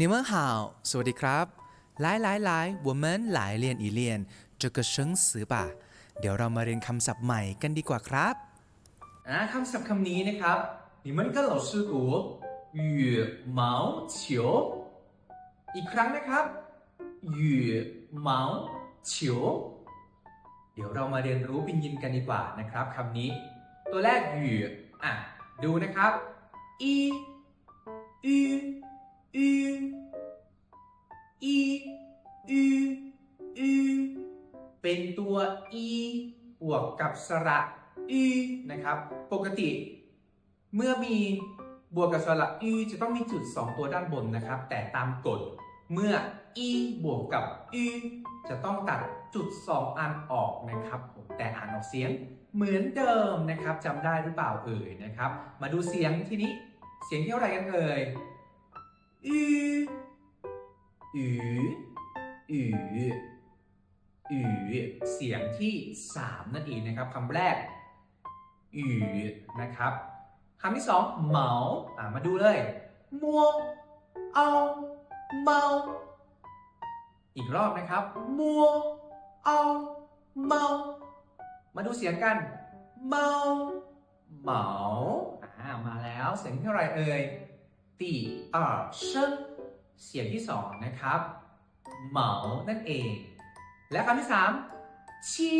你们好สวัสดีครับ来来来我们来练一练这个生词吧เดี๋ยวเรามาเรียนคำศัพท์ใหม่กันดีกว่าครับอ่าคำศัพท์คำนี้นะครับ你们跟老师读羽毛球อีกครั้งนะครับ羽毛球เดี๋ยวเรามาเรียนรู้พินยินกันดีกว่านะครับคำนี้ ตัวแรกหยู่อ่ะ ดูนะครับอีอูอูอี เป็นตัวอีบวกกับสระอูนะครับ ปกติ เมื่อมีบวกกับสระอูจะต้องมีจุด 2 ตัวด้านบนนะครับ แต่ตามกฎเมื่ออีบวกกับอูจะต้องตัดจุด 2 อันออกนะครับ แต่อ่านออกเสียงเหมือนเดิมนะครับจำได้หรือเปล่าเอ่ยนะครับ มาดูเสียงทีนี้เสียงที่เท่าไหร่กันเอ่ยอูอูอู อูเสียงที่ 3 นั่นเองนะครับคำแรกอูนะครับคำที่สองเหมาอ่ามาดูเลยมัวเอาเมาอีกรอบนะครับมัวเอาเมามาดูเสียงกันเมาเหมาอ่ามาแล้วเสียงที่เท่าไรเอ่ยตีอ่าเชิงเสียงที่สองนะครับเหมานั่นเอง และคำที่สามชี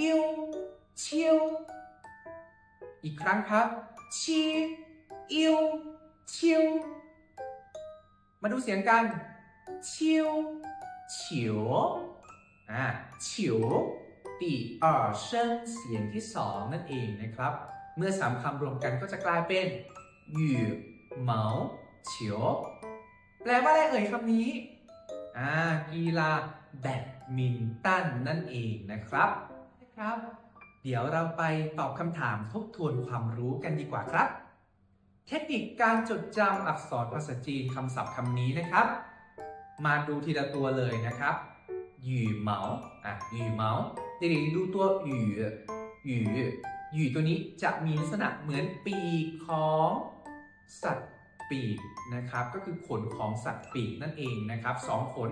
อิวชิวอีกครั้งครับชีอิวชิวมาดูเสียงกันชิวฉิวอ่าฉิวตี二声เสียงที่สองนั่นเองนะครับ เมื่อสามคำรวมกันก็จะกลายเป็นหยู่เหมาเฉียวแปลว่าอะไรเอ่ยคำนี้อ่ากีฬาแบด มินตันนั่นเองนะครับนะครับ เดี๋ยวเราไปตอบคำถามทบทวนความรู้กันดีกว่าครับ เทคนิคการจดจำอักษรภาษาจีนคำศัพท์คำนี้นะครับ มาดูทีละตัวเลยนะครับหยู่เหมาอะหยู่เหมาเด็กๆดูตัวหยู่หยู่หยู่ตัวนี้จะมีลักษณะเหมือนปีกของสัตว์ปีกนะครับ ก็คือขนของสัตว์ปีกนั่นเองนะครับสองขน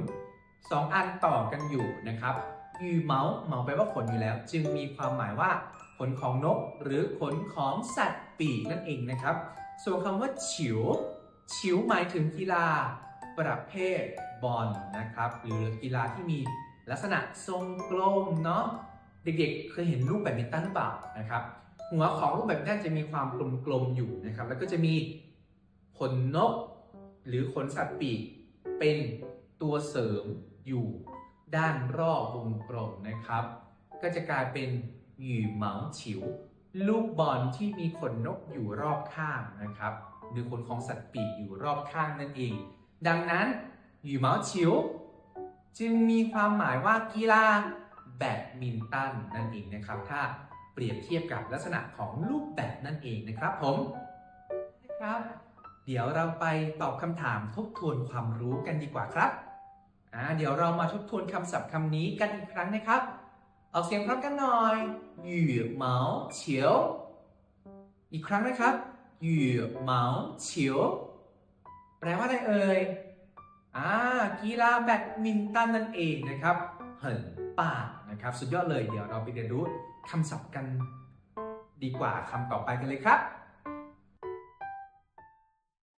สองอันต่อกันอยู่นะครับยู่เหมาเหมาแปลว่าขนอยู่แล้ว จึงมีความหมายว่าขนของนก หรือขนของสัตว์ปีกนั่นเองนะครับ ส่วนคำว่าฉิวฉิวหมายถึงกีฬาประเภทบอลนะครับ หรือกีฬาที่มีลักษณะทรงกลมเนาะเด็กๆ เคยเห็นลูกแบดมินตันเปล่านะครับ หัวของลูกแบดมินตันจะมีความกลมๆอยู่นะครับ แล้วก็จะมีขนนก หรือขนสัตว์ปีกเป็น ตัวเสริมอยู่ด้านรอบวงกลมนะครับ ก็จะกลายเป็นหยู่เหมาฉิว ลูกบอลที่มีขนนกอยู่รอบข้างนะครับหรือขนของสัตว์ปีกอยู่รอบข้างนั่นเอง ดังนั้นหยู่เหมาฉิว จึงมีความหมายว่ากีฬาแบดมินตันนั่นเองนะครับ ถ้าเปรียบเทียบกับลักษณะของลูกแบดนั่นเองนะครับผมนะครับ เดี๋ยวเราไปตอบคำถามทบทวนความรู้กันดีกว่าครับ อ่าเดี๋ยวเรามาทบทวนคำศัพท์คำนี้กันอีกครั้งนะครับออกเสียงพร้อมกันหน่อยหยู่เหมาเฉียว อีกครั้งนะครับหยู่เหมาเฉียว แปลว่าอะไรเอ่ยอ่ากีฬาแบดมินตันนั่นเองนะครับเหินป่านะครับ สุดยอดเลยเดี๋ยวเราไปเรียนรู้คำศัพท์กันดีกว่าคำต่อไปกันเลยครับ